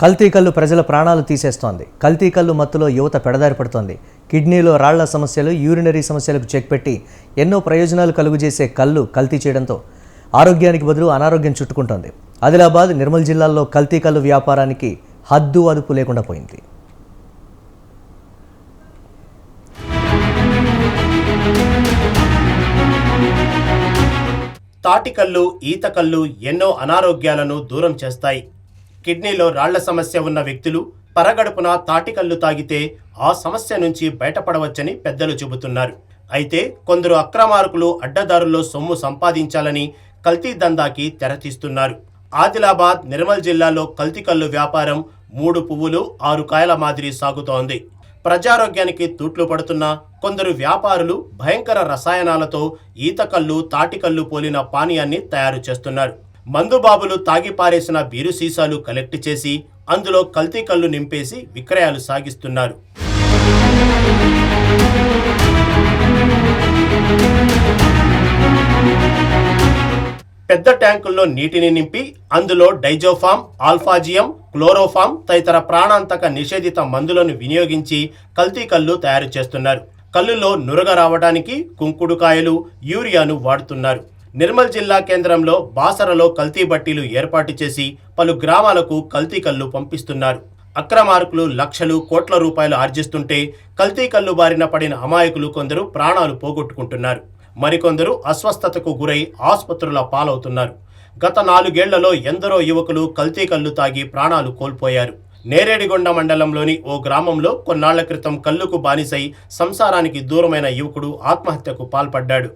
కల్తీ కళ్ళు ప్రజల ప్రాణాలు తీసేస్తోంది. కల్తీ కళ్ళు మత్తులో యువత పెడదారి పడుతోంది కిడ్నీలో రాళ్ళ సమస్యలు యూరినరీ సమస్యలకు చెక్ పెట్టి ఎన్నో ప్రయోజనాలు కలుగజేసే కళ్ళు కల్తీ చేయడంతో ఆరోగ్యానికి బదులు అనారోగ్యం చుట్టుకుంటోంది. ఆదిలాబాద్ నిర్మల్ జిల్లాల్లో కల్తీ కళ్ళు వ్యాపారానికి హద్దు అదుపు లేకుండా పోయింది. తాటికల్లు ఈతకల్లు ఎన్నో అనారోగ్యాలను దూరం చేస్తాయి. కిడ్నీలో రాళ్ళ సమస్య ఉన్న వ్యక్తులు పరగడుపున తాటికల్లు తాగితే ఆ సమస్య నుంచి బయటపడవచ్చని పెద్దలు చెబుతున్నారు. అయితే కొందరు అక్రమార్కులు అడ్డదారుల్లో సొమ్ము సంపాదించాలని కల్తీ దందాకి తెరతీస్తున్నారు ఆదిలాబాద్ నిర్మల్ జిల్లాలో కల్తీకల్లు వ్యాపారం మూడు పువ్వులు ఆరు కాయల మాదిరి సాగుతోంది. ప్రజారోగ్యానికి తూట్లు పడుతున్న కొందరు వ్యాపారులు భయంకర రసాయనాలతో ఈతకల్లు తాటికల్లు పోలిన పానీయాన్ని తయారు చేస్తున్నారు. మందుబాబులు తాగి పారేసిన బీరు సీసాలు కలెక్ట్ చేసి అందులో కల్తీ కళ్ళు నింపేసి విక్రయాలు సాగిస్తున్నారు. పెద్ద ట్యాంకుల్లో నీటిని నింపి అందులో డైజోఫామ్ ఆల్ఫాజియం క్లోరోఫామ్ తదితర ప్రాణాంతక నిషేధిత మందులను వినియోగించి కల్తీ కళ్ళు తయారు చేస్తున్నారు. కళ్ళులో నురగ రావడానికి కుంకుడుకాయలు యూరియాను వాడుతున్నారు. నిర్మల్ జిల్లా కేంద్రంలో బాసరలో కల్తీ బట్టీలు ఏర్పాటు చేసి పలు గ్రామాలకు కల్తీ కళ్ళు పంపిస్తున్నారు. అక్రమార్కులు లక్షలు కోట్ల రూపాయలు ఆర్జిస్తుంటే కల్తీ కల్లు బారిన పడిన అమాయకులు కొందరు ప్రాణాలు పోగొట్టుకుంటున్నారు. మరికొందరు అస్వస్థతకు గురై ఆసుపత్రుల పాలవుతున్నారు. గత నాలుగేళ్ళలో ఎందరో యువకులు కల్తీ కళ్ళు తాగి ప్రాణాలు కోల్పోయారు. నేరేడిగొండ మండలంలోని ఓ గ్రామంలో కొన్నాళ్ళ క్రితం కళ్ళుకు బానిసై సంసారానికి దూరమైన యువకుడు ఆత్మహత్యకు పాల్పడ్డాడు.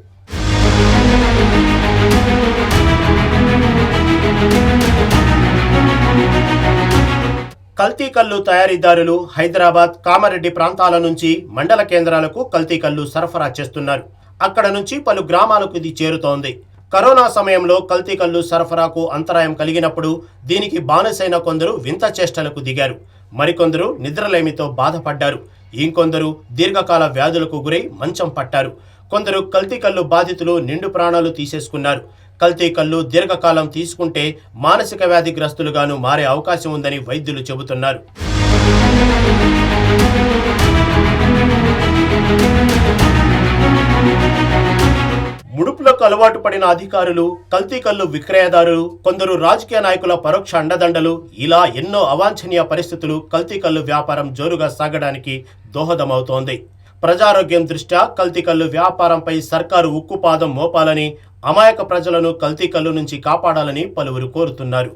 కల్తీ కల్లు తయారీదారులు హైదరాబాద్ కామారెడ్డి ప్రాంతాల నుంచి మండల కేంద్రాలకు కల్తీ కల్లు సరఫరా చేస్తున్నారు. అక్కడ నుంచి పలు గ్రామాలకు ఇది చేరుతోంది. కరోనా సమయంలో కల్తీ కల్లు సరఫరాకు అంతరాయం కలిగినప్పుడు దీనికి బానిసైన కొందరు వింత చేష్టలకు దిగారు. మరికొందరు నిద్రలేమితో బాధపడ్డారు. ఇంకొందరు దీర్ఘకాల వ్యాధులకు గురై మంచం పట్టారు. కొందరు కల్తీ కళ్ళు బాధితులు నిండు ప్రాణాలు తీసేసుకున్నారు. కల్తీ కళ్ళు దీర్ఘకాలం తీసుకుంటే మానసిక వ్యాధిగ్రస్తులుగాను మారే అవకాశం ఉందని వైద్యులు చెబుతున్నారు. ముడుపులకు అలవాటు పడిన అధికారులు కల్తీ కల్లు విక్రయదారులు కొందరు రాజకీయ నాయకుల పరోక్ష అండదండలు ఇలా ఎన్నో అవాంఛనీయ పరిస్థితులు కల్తీ కల్లు వ్యాపారం జోరుగా సాగడానికి దోహదమవుతోంది. ప్రజారోగ్యం దృష్ట్యా కల్తీ కల్లు వ్యాపారంపై సర్కారు ఉక్కుపాదం మోపాలని అమాయక ప్రజలను కల్తీ కల్లు నుంచి కాపాడాలని పలువురు కోరుతున్నారు.